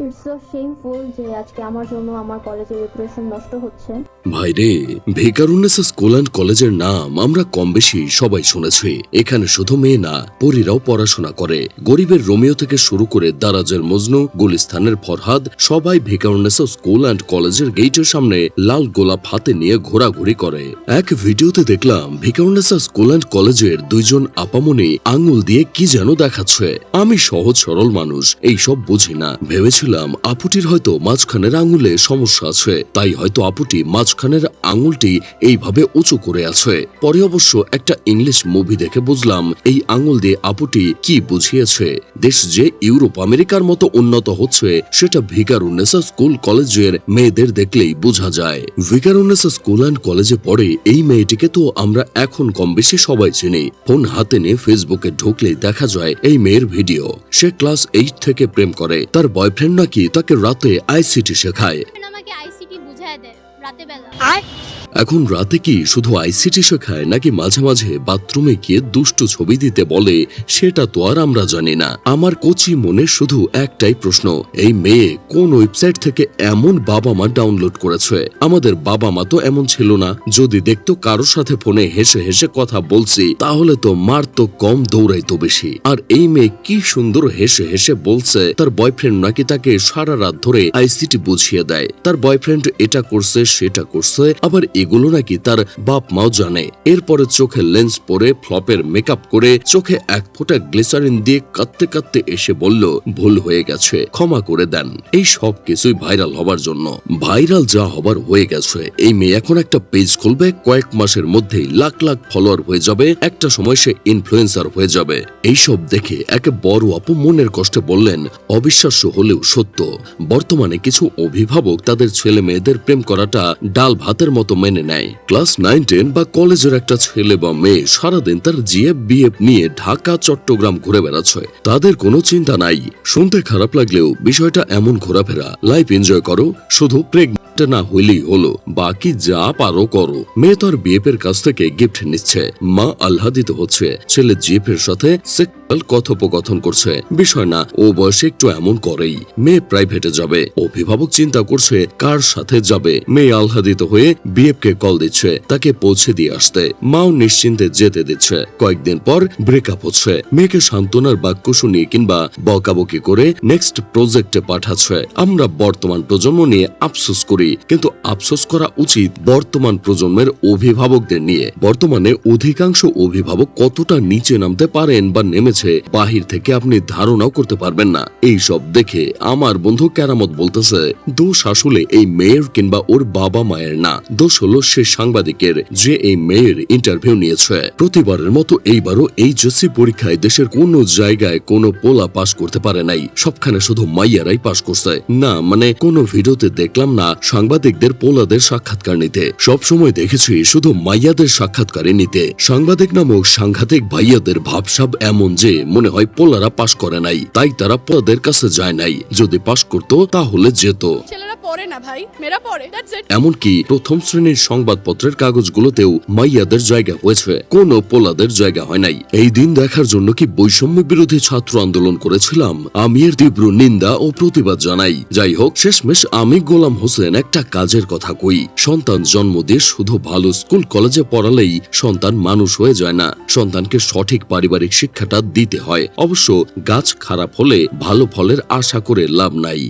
It's so shameful যে আজকে আমার জন্য আমার কলেজের রেপুটেশন নষ্ট হচ্ছে। ভাই রে ভিকারুন্নেসা স্কুল অ্যান্ড কলেজের নাম আমরা কম বেশি সবাই শুনেছি। এখানে শুধু মেয়ে না, পরীরাও পড়াশোনা করে। গরিবের রোমিও থেকে শুরু করে দারাজের মজনু, গুলিস্তানের ফরহাদ, সবাই ভিকারুন্নেসা স্কুল অ্যান্ড কলেজের গেটের সামনে লাল গোলাপ হাতে নিয়ে ঘোরাঘুরি করে। এক ভিডিওতে দেখলাম ভিকারুন্নেসা স্কুল অ্যান্ড কলেজের দুইজন আপামনি আঙুল দিয়ে কি যেন দেখাচ্ছে। আমি সহজ সরল মানুষ এই সব বুঝি না। ভেবেছিলাম আপুটির হয়তো মাঝখানের আঙুলে সমস্যা আছে, তাই হয়তো আপুটি মাঝখানের আঙুলটি এইভাবে উঁচু করে আছে। পরে অবশ্য একটা ইংলিশ মুভি দেখে বুঝলাম, এই আঙুল দিয়ে আপুটি কি বুঝিয়েছে। দেশ যে ইউরোপ, আমেরিকার মতো উন্নত হচ্ছে, সেটা ভিকারুন্নেসা স্কুল কলেজের মেয়েদের দেখলেই বোঝা যায়। ভিকারুন্নেসা স্কুল অ্যান্ড কলেজে পড়ে এই মেয়েটিকে তো আমরা এখন কম বেশি সবাই চিনি। ফোন হাতে নিয়ে ফেসবুকে ঢুকলেই দেখা যায় এই মেয়ের ভিডিও। সে ক্লাস এইট থেকে প্রেম করে। তার বয়ফ্রেন্ড নাকি তাকে রাতে আইসিটি শেখায়। আইসিটি বুঝায় দেয়। রাতে বেলা। এখন রাতে কি শুধু আইসিটি শেখায় নাকি মাঝে মাঝে বাথরুমে গিয়ে দুষ্টু ছবি দিতে বলে, সেটা তো আর আমরা জানি না। আমার কচি মনে শুধু একটাই প্রশ্ন, এই মেয়ে কোন ওয়েবসাইট থেকে এমন বাবা মা ডাউনলোড করেছে? আমাদের বাবা মা তো এমন ছিল না। যদি দেখতো কারোর সাথে ফোনে হেসে হেসে কথা বলছি, তাহলে তো মার তো কম দৌড়াইতো বেশি। আর এই মেয়ে কি সুন্দর হেসে হেসে বলছে, তার বয়ফ্রেন্ড নাকি তাকে সারা রাত ধরে আইসিটি বুঝিয়ে দেয়। তার বয়ফ্রেন্ড এটা করছে, সেটা করছে, আবার এগুলো নাকি তার বাপ মাও জানে। এরপরে চোখে লেন্স পরে ফ্লপের মেকআপ করে চোখে এক ফোঁটা গ্লিসারিন দিয়ে কাঁদতে কাঁদতে এসে বলল, ভুল হয়ে গেছে, ক্ষমা করে দেন। এই সব কিছুই ভাইরাল হবার জন্য। ভাইরাল যা হবার হয়ে গেছে, এই মেয়ে এখন একটা পেজ খুলবে, কয়েক মাসের মধ্যেই লাখ লাখ ফলোয়ার হয়ে যাবে, একটা সময় সে ইনফ্লুয়েন্সার হয়ে যাবে। এইসব দেখে একে বড় আপু মনের কষ্টে বললেন, অবিশ্বাস্য হলেও সত্য। বর্তমানে কিছু অভিভাবক তাদের ছেলে মেয়েদের প্রেম করাটা ডাল ভাতের মতো মেনে নেয়। ক্লাস নাইন টেন বা কলেজের একটা ছেলে বা মেয়ে সারাদিন তার জিএফ, বিএফ নিয়ে ঢাকা, চট্টগ্রাম ঘুরে বেড়াচ্ছে। তাদের কোনো চিন্তা নাই। শুনতে খারাপ লাগলেও বিষয়টা এমন ঘোরাফেরা। লাইফ এনজয় করো, শুধু প্রেগনেন্ট না হইলেই হলো। বাকি যা পারো করো। মেয়ে তার বিএফ এর কাছ থেকে গিফট নিচ্ছে। মা আহ্লাদিত হচ্ছে। ছেলে জিএফ এর সাথে কথোপকথন করছে। বিষয় না, ও বয়সে একটু এমন করেই। মেয়ে প্রাইভেটে যাবে। অভিভাবক চিন্তা করছে কার সাথে যাবে। মেয়ে আহ্লাদিত হয়ে বিএফ কে কল দিচ্ছে, তাকে পৌঁছে দিয়ে আসতে। মাও নিশ্চিন্তে যেতে দিচ্ছে। কয়েকদিন পর ব্রেকআপ হচ্ছে। মেয়েকে সান্ত্বনার বাক্য শুনিয়ে কিংবা বকাবকি করে নেক্সট প্রজেক্টে পাঠাচ্ছে। আমরা বর্তমান প্রজন্ম নিয়ে আফসোস করি। কিন্তু আফসোস করা উচিত বর্তমান প্রজন্মের অভিভাবকদের নিয়ে। বর্তমানে অধিকাংশ অভিভাবক কতটা নিচে নামতে পারেন বা নেমেছে, বাহির থেকে আপনি ধারণাও করতে পারবেন না। এই সব দেখে আমার বন্ধু কেরামত বলতেছে, দোষ আসলে এই মেয়ের কিংবা ওর বাবা মায়ের না। দোষ হলো সে সাংবাদিকের, যে এই মেয়ের ইন্টারভিউ নিয়েছে। প্রতিবারের মতো এইবারও এইচএসসি পরীক্ষায় দেশের কোন জায়গায় কোনো পোলা পাশ করতে পারে নাই। সবখানে শুধু মাইয়ারাই পাশ করছে। না মানে কোনো ভিডিওতে দেখলাম না সাংবাদিকদের পোলাদের সাক্ষাৎকার নিতে। সবসময় দেখেছি শুধু মাইয়াদের সাক্ষাৎকারে নিতে। সাংবাদিক নামক সাংঘাতিক ভাইয়াদের ভাবসাব এমন যে মনে হয় পোলারা পাশ করে নাই। তাই তারা পোলাদের কাছে যায় নাই। যদি পাশ করতো তাহলে যেত। ছেলেরা পড়ে না ভাই, মেয়েরা পড়ে দ্যাটস ইট এমনকি প্রথম শ্রেণির সংবাদপত্রের কাগজগুলোতেও মাইয়াদের জায়গা হয়েছে, কোন পোলাদের জায়গা হয় নাই। এই দিন দেখার জন্য কি বৈষম্য বিরোধী ছাত্র আন্দোলন করেছিলাম? আমি এর তীব্র নিন্দা ও প্রতিবাদ জানাই। যাই হোক, শেষমেশ আমি গোলাম হোসেন একটা কাজের কথা কই। সন্তান জন্ম দিয়ে শুধু ভালো স্কুল কলেজে পড়ালেই সন্তান মানুষ হয়ে যায় না। সন্তানকে সঠিক পারিবারিক শিক্ষাটা দিতে হয়। অবশ্য গাছ খারাপ হলে ভালো ফলের আশা করে লাভ নাই।